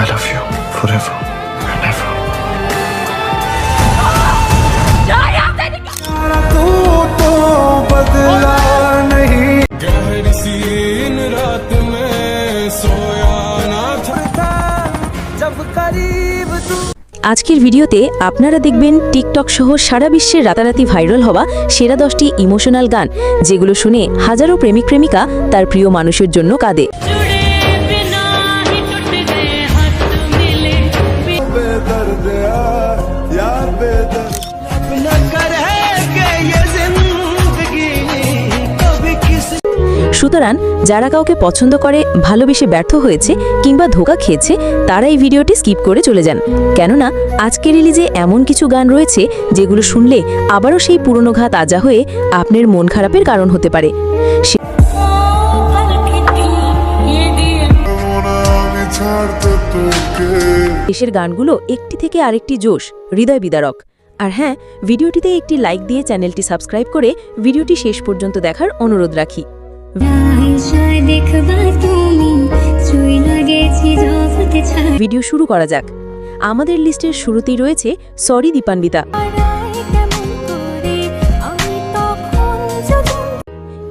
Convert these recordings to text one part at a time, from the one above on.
I love you forever and ever. আজকের ভিডিওতে আপনারা দেখবেন টিকটক সহ সারা বিশ্বের রাতারাতি ভাইরাল হওয়া সেরা দশটি ইমোশনাল গান, যেগুলো শুনে হাজারো প্রেমিক প্রেমিকা তার প্রিয় মানুষের জন্য কাঁদে সুতরাং যারা কাউকে পছন্দ করে, ভালোবেসে ব্যর্থ হয়েছে কিংবা ধোকা খেয়েছে তারা এই ভিডিওটি স্কিপ করে চলে যান। কেননা, আজকের রিলিজে এমন কিছু গান রয়েছে যেগুলো শুনলে আবারও সেই পুরনো ঘা তাজা হয়ে আপনার মন খারাপের কারণ হতে পারে। দেশের গানগুলো একটি থেকে আরেকটি জোশ, হৃদয় বিদারক। আর হ্যাঁ ভিডিওটিতে একটি লাইক দিয়ে চ্যানেলটি সাবস্ক্রাইব করে ভিডিওটি শেষ পর্যন্ত দেখার অনুরোধ রাখি। দেখবা তুমি চুই লাগেছি ভিডিও শুরু করা যাক। আমাদের লিস্টের শুরুতেই রয়েছে সরি দীপান্বিতা।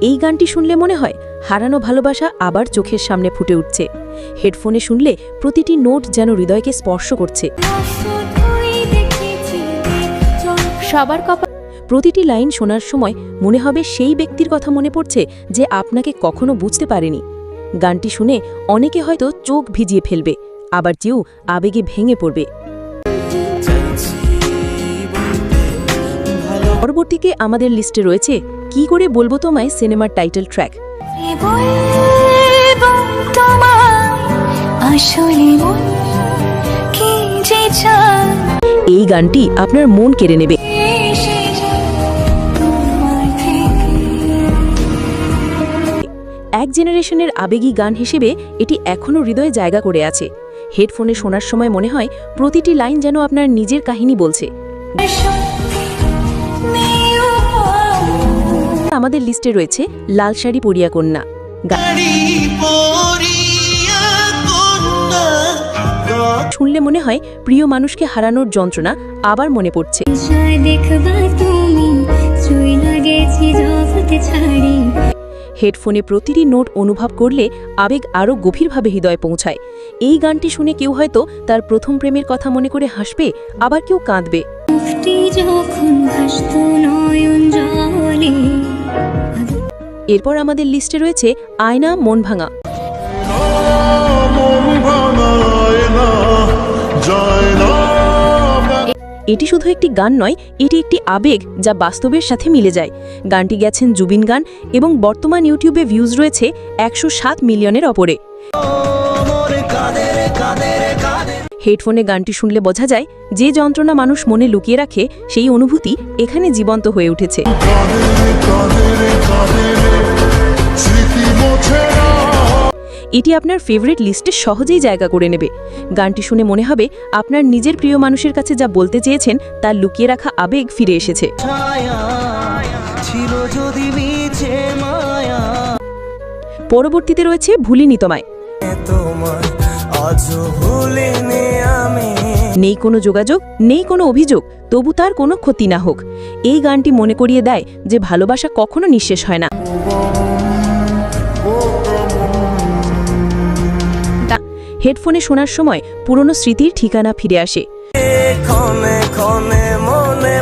এই গানটি শুনলে মনে হয় হারানো ভালোবাসা আবার চোখের সামনে ফুটে উঠছে। হেডফোনে শুনলে প্রতিটি নোট যেন হৃদয়কে স্পর্শ করছে। সবার কপা প্রতিটি লাইন শোনার সময় মনে হবে সেই ব্যক্তির কথা মনে পড়ছে যে আপনাকে কখনো বুঝতে পারেনি। গানটি শুনে অনেকে হয়তো চোখ ভিজিয়ে ফেলবে আবার কেউ আবেগে ভেঙে পড়বে। পরবর্তীকে আমাদের লিস্টে রয়েছে কি করে বলব তোমায় সিনেমার টাইটেল ট্র্যাক। এই গানটি আপনার মন কেড়ে নেবে। এক জেনারেশনের আবেগী গান হিসেবে এটি এখনও হৃদয়ে জায়গা করে আছে। হেডফোনে শোনার সময় মনে হয় প্রতিটি লাইন যেন আপনার নিজের কাহিনী বলছে। আমাদের লিস্টে রয়েছে লাল শাড়ি পরিয়া কন্যা। শুনলে মনে হয় প্রিয় মানুষকে হারানোর যন্ত্রণা আবার মনে পড়ছে। হেডফোনে প্রতিটি নোট অনুভব করলে আবেগ আরও গভীরভাবে হৃদয়ে পৌঁছায়। এই গানটি শুনে কেউ হয়তো তার প্রথম প্রেমের কথা মনে করে হাসবে আবার কেউ কাঁদবে। এরপর আমাদের লিস্টে রয়েছে আয়না মন ভাঙা এটি শুধু একটি গান নয়, এটি একটি আবেগ যা বাস্তবের সাথে মিলে যায়। গানটি গেছেন জুবিন গান এবং বর্তমান ইউটিউবে ভিউজ রয়েছে একশো সাত মিলিয়নের ওপরে। হেডফোনে গানটি শুনলে বোঝা যায়, যে যন্ত্রণা মানুষ মনে লুকিয়ে রাখে, সেই অনুভূতি এখানে জীবন্ত হয়ে উঠেছে। এটি আপনার ফেভারিট লিস্টে সহজেই জায়গা করে নেবে। গানটি শুনে মনে হবে আপনার নিজের প্রিয় মানুষের কাছে যা বলতে চেয়েছেন তার লুকিয়ে রাখা আবেগ ফিরে এসেছে। পরবর্তীতে রয়েছে ভুলিনি তোমায় নেই কোনো যোগাযোগ নেই কোনো অভিযোগ তবু তার কোনো ক্ষতি না হোক। এই গানটি মনে করিয়ে দেয় যে ভালোবাসা কখনো নিঃশেষ হয় না। হেডফোনে শোনার সময় পুরনো স্মৃতির ঠিকানা ফিরে আসে। মনে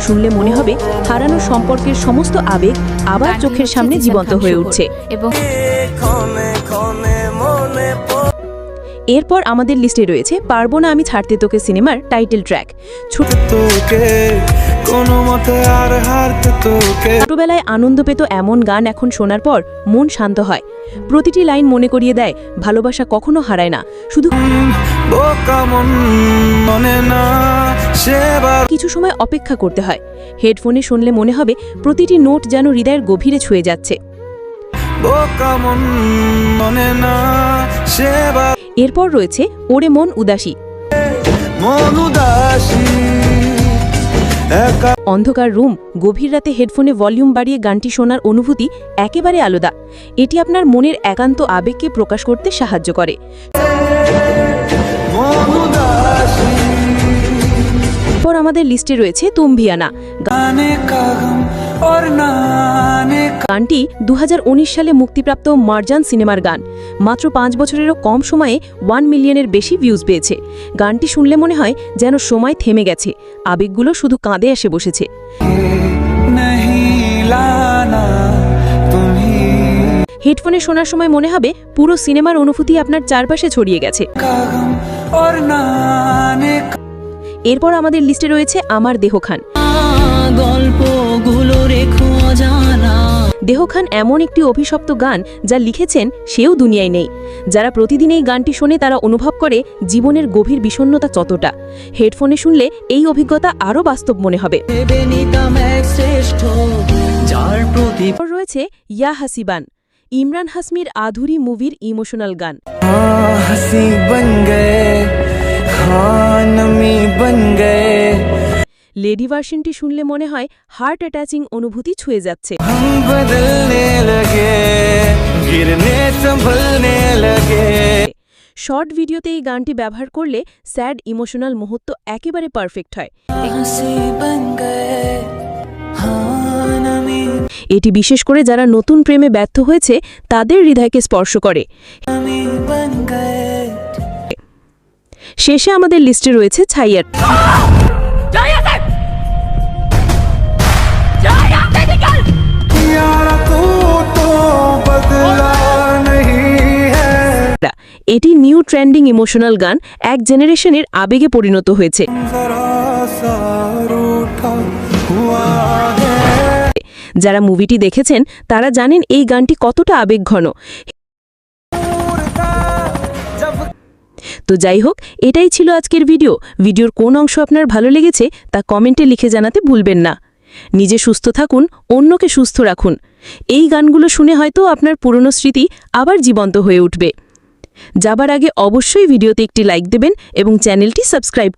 শুনলে মনে হবে হারানো সম্পর্কের সমস্ত আবেগ আবার চোখের সামনে জীবন্ত হয়ে উঠছে। এবং মনে এরপর আমাদের লিস্টে রয়েছে পারব না আমি ছাড়তে তোকে সিনেমার টাইটেল ট্র্যাক। ছোট তোকে কোনো মতে আর হারতে তোকে। ছোটবেলায় আনন্দ পেত এমন গান এখন শোনার পর মন শান্ত হয়। প্রতিটি লাইন মনে করিয়ে দেয় ভালোবাসা কখনো হারায় না। শুধু মনে না কিছু সময় অপেক্ষা করতে হয়। হেডফোনে শুনলে মনে হবে প্রতিটি নোট যেন হৃদয়ের গভীরে ছুঁয়ে যাচ্ছে। এরপর রয়েছে ওরে মন উদাসী। মন উদাসী। অন্ধকার রুম, গভীর রাতে হেডফোনে ভলিউম বাড়িয়ে গানটি শোনার অনুভূতি একেবারে আলাদা। এটি আপনার মনের একান্ত আবেগকে প্রকাশ করতে সাহায্য করে। আমাদের লিস্টে রয়েছে তুমভিয়ানা। গানটি দু হাজার উনিশ সালে মুক্তিপ্রাপ্ত মার্জান সিনেমার গান। মাত্র পাঁচ বছরেরও কম সময়ে ওয়ান মিলিয়নের বেশি ভিউজ পেয়েছে। গানটি শুনলে মনে হয় যেন সময় থেমে গেছে। আবেগগুলো শুধু কাঁদে এসে বসেছে। হেডফোনে শোনার সময় মনে হবে পুরো সিনেমার অনুভূতি আপনার চারপাশে ছড়িয়ে গেছে। এরপর আমাদের লিস্টে রয়েছে আমার দেহ খান। গল্পগুলো দেহ খান এমন একটি অভিশপ্ত গান যা লিখেছেন সেও দুনিয়ায় নেই। যারা প্রতিদিন এই গানটি শোনে তারা অনুভব করে জীবনের গভীর বিষণ্নতা ততটা। হেডফোনে শুনলে এই অভিজ্ঞতা আরও বাস্তব মনে হবে। রয়েছে ইয়া হাসিবান ইমরান হাসমির আধুরি মুভির ইমোশনাল গান। হাসি বন গে লেডি ভার্সনটি শুনলে মনে হয় হার্ট অ্যাটাচিং অনুভূতি ছুঁয়ে যাচ্ছে। শর্ট ভিডিওতে এই গানটি ব্যবহার করলে স্যাড ইমোশনাল মুহূর্ত একেবারে পারফেক্ট হয়। এটি বিশেষ করে যারা নতুন প্রেমে ব্যর্থ হয়েছে তাদের হৃদয়কে স্পর্শ করে। শেষে আমাদের লিস্টে রয়েছে ছাইয়ার। এটি নিউ ট্রেন্ডিং ইমোশনাল গান, এক জেনারেশনের আবেগে পরিণত হয়েছে। যারা মুভিটি দেখেছেন, তারা জানেন এই গানটি কতটা আবেগঘন। তো যাই হোক, এটাই ছিল আজকের ভিডিও। ভিডিওর কোন অংশ আপনার ভালো লেগেছে তা কমেন্টে লিখে জানাতে ভুলবেন না। নিজে সুস্থ থাকুন, অন্যকে সুস্থ রাখুন। এই গানগুলো শুনে হয়তো আপনার পুরনো স্মৃতি আবার জীবন্ত হয়ে উঠবে। যাবার আগে অবশ্যই ভিডিওতে একটি লাইক দেবেন এবং চ্যানেলটি সাবস্ক্রাইব